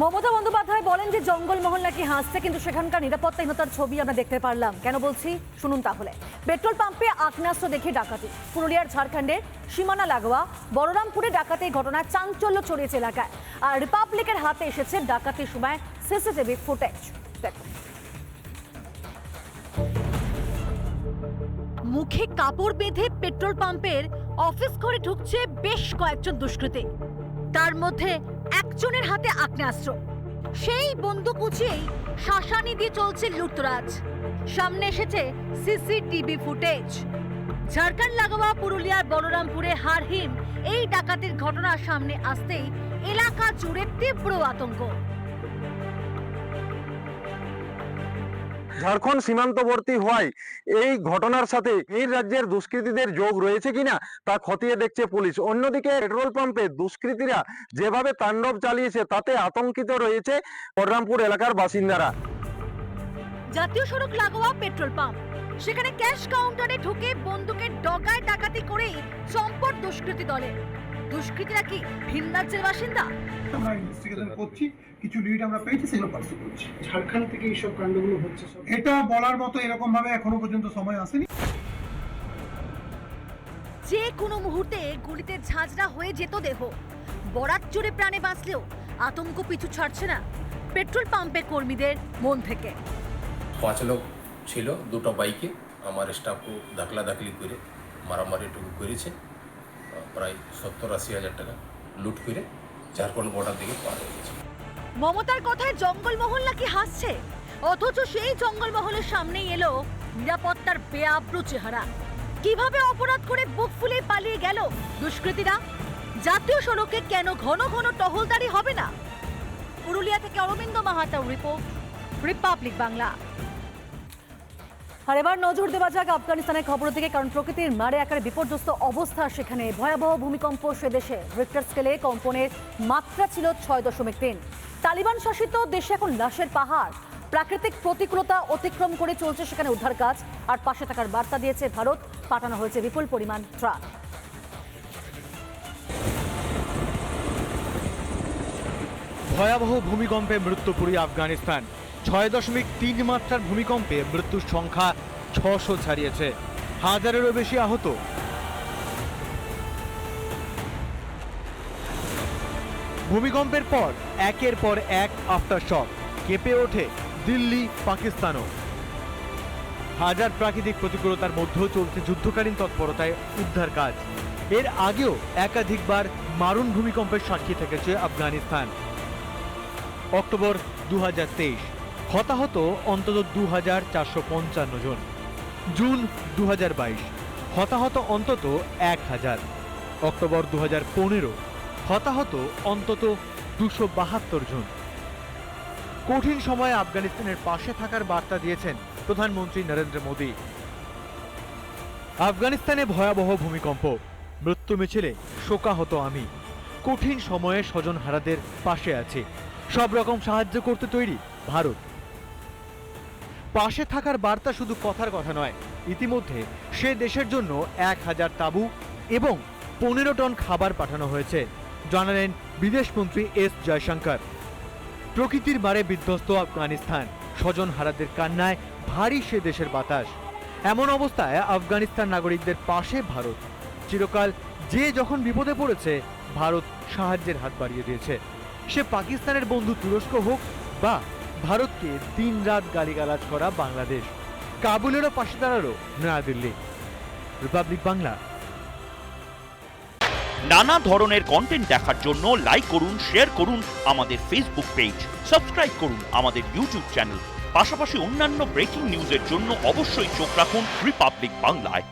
মমতা বন্দ্যোপাধ্যায় বলেন যে জঙ্গলমহল নাকি হাসছে, কিন্তু সেখানকার নিরাপত্তাহীনতার ছবি আমরা দেখতে পারলাম। কেন বলছি? শুনুন তাহলে। পেট্রোল পাম্পে আগ্নেয়াস্ত্র দেখে ডাকাতি। পুরুলিয়ার ঝাড়খণ্ডের সীমানা লাগোয়া, বলরামপুরে ডাকাতির ঘটনায় চাঞ্চল্য ছড়িয়েছে এলাকায়। আর রিপাবলিকের হাতে এসেছে ডাকাতির সময় সিসিটিভি ফুটেজ। মুখে কাপড় বেঁধে পেট্রোল পাম্পের অফিস ঘরে ঢুকছে বেশ কয়েকজন দুষ্কৃতী। তার মধ্যে একজনের হাতে আগ্নেয়াস্ত্র। সেই বন্দুক উঁচিয়েই শাসানি দিয়ে চলছে লুটতরাজ সামনে এসেছে সিসিটিভি ফুটেজ। ঝাড়খণ্ড, লাগোয়া পুরুলিয়ার বলরামপুরে হারহিম এই ডাকাতির ঘটনা সামনে আসতেই এলাকা জুড়ে তীব্র আতঙ্ক। ঝাড়খণ্ড সীমান্তবর্তী হওয়ায় এই ঘটনার সাথে এই রাজ্যের দুষ্কৃতীদের যোগ রয়েছে কিনা তা খতিয়ে দেখছে পুলিশ। অন্যদিকে পেট্রোল পাম্পে দুষ্কৃতীরা যেভাবে তাণ্ডব চালিয়েছে, তাতে আতঙ্কিত রয়েছে বলরামপুর এলাকার বাসিন্দারা। জাতীয় সড়ক লাগোয়া পেট্রোল পাম্প। সেখানে ক্যাশ কাউন্টারে ঢুকে বন্দুকের ডগায় ডাকাতি করেই চম্পট দুষ্কৃতী দলে। দুষ্কৃতীরা কি ভিন রাজ্যের বাসিন্দা? আমরা ইনভেস্টিগেশন করছি কিছু লিড আমরা পেয়েছি সেগুলো পার্সু করছি। ঝাড়খণ্ড থেকে এইসব কাণ্ডগুলো হচ্ছে সব? এটা বলার মতো এরকম ভাবে এখনও পর্যন্ত সময় আসেনি। যে কোনো মুহূর্তে গুলিতে ঝাঁঝরা হয়ে যেত দেহ। বরাত জোরে প্রাণে বাঁচলেও আতঙ্ক পিছু ছাড়ছে না পেট্রোল পাম্পের কর্মীদের মন থেকে। পাঁচ লোক ছিল দুটো বাইকে। আমার স্টাফকে দাখলা দাখলি করে মারামারিটুকু করেছে। প্রায় সত্তর আশি হাজার টাকা লুট করে ঝাড়খণ্ড বর্ডার দিকে পার হয়ে গেছে। মমতার কথায় জঙ্গলমহল নাকি হাসছে? অথচ সেই জঙ্গলমহলের সামনেই এলো নিরাপত্তার বেআব্রু চেহারা। কীভাবে অপরাধ করে বুক ফুলে পালিয়ে গেল দুষ্কৃতীরা? জাতীয় সড়কে কেন ঘন ঘন টহলদারি হবে না? পুরুলিয়া থেকে অরবিন্দ মাহাতার রিপোর্ট রিপাবলিক বাংলা আর এবার নজর দেওয়া যাক আফগানিস্তানের খবর থেকে কারণ প্রকৃতির মারে আকারে বিপর্যস্ত অবস্থা সেখানে। ভয়াবহ ভূমিকম্প সে দেশে। রিক্টার স্কেলে কম্পনের মাত্রা ছিল ছয় দশমিক তিন। তালিবান শাসিত দেশে এখন লাশের পাহাড়। প্রাকৃতিক প্রতিকূলতা অতিক্রম করে চলছে সেখানে উদ্ধার কাজ। আর পাশে থাকার বার্তা দিয়েছে ভারত। পাঠানো হয়েছে বিপুল পরিমাণ ট্রাক ভয়াবহ ভূমিকম্পে মৃত্যুপুরী আফগানিস্তান। ছয় দশমিক তিন মাত্রার ভূমিকম্পে মৃত্যুর সংখ্যা ছশো ছাড়িয়েছে। হাজারেরও বেশি আহত। ভূমিকম্পের পর, একের পর এক আফটার শক কেঁপে ওঠে দিল্লি, পাকিস্তানও। হাজার প্রাকৃতিক প্রতিকূলতার মধ্যেও চলছে যুদ্ধকালীন তৎপরতায় উদ্ধার কাজ। এর আগেও একাধিকবার মারণ ভূমিকম্পের সাক্ষী থেকেছে আফগানিস্তান। অক্টোবর দু হাজার তেইশ। হতাহত অন্তত দু হাজার চারশো পঞ্চান্ন জন। জুন দু হাজার বাইশ, হতাহত অন্তত এক হাজার। অক্টোবর দু হাজার পনেরো, হতাহত অন্তত দুশো বাহাত্তর জন। কঠিন সময়ে আফগানিস্তানের পাশে থাকার বার্তা দিয়েছেন প্রধানমন্ত্রী নরেন্দ্র মোদী। আফগানিস্তানে ভয়াবহ ভূমিকম্প, মৃত্যু মিছিলে শোকাহত আমি। কঠিন সময়ে স্বজন হারাদের পাশে আছে। সব রকম সাহায্য করতে তৈরি ভারত। পাশে থাকার বার্তা শুধু কথার কথা নয়, ইতিমধ্যে সে দেশের জন্য এক হাজার তাঁবু এবং পনেরো টন খাবার পাঠানো হয়েছে, জানালেন বিদেশমন্ত্রী এস জয়শঙ্কর। প্রকৃতির মারে বিধ্বস্ত আফগানিস্তান, স্বজন হারাদের কান্নায় ভারী সে দেশের বাতাস। এমন অবস্থায় আফগানিস্তান নাগরিকদের পাশে ভারত। চিরকাল যে যখন বিপদে পড়েছে, ভারত সাহায্যের হাত বাড়িয়ে দিয়েছে। সে পাকিস্তানের বন্ধু তুরস্ক হোক বা ভারতকে দিন রাত গালিগালাজ করা বাংলাদেশ। কাবুলেরও পাশে দাঁড়াল নয়াদিল্লি। রিপাবলিক বাংলা। নানা ধরনের কন্টেন্ট দেখার জন্য লাইক করুন শেয়ার করুন আমাদের ফেসবুক পেজ সাবস্ক্রাইব করুন আমাদের ইউটিউব চ্যানেল পাশাপাশি অন্যান্য ব্রেকিং নিউজের জন্য অবশ্যই চোখ রাখুন রিপাবলিক বাংলায়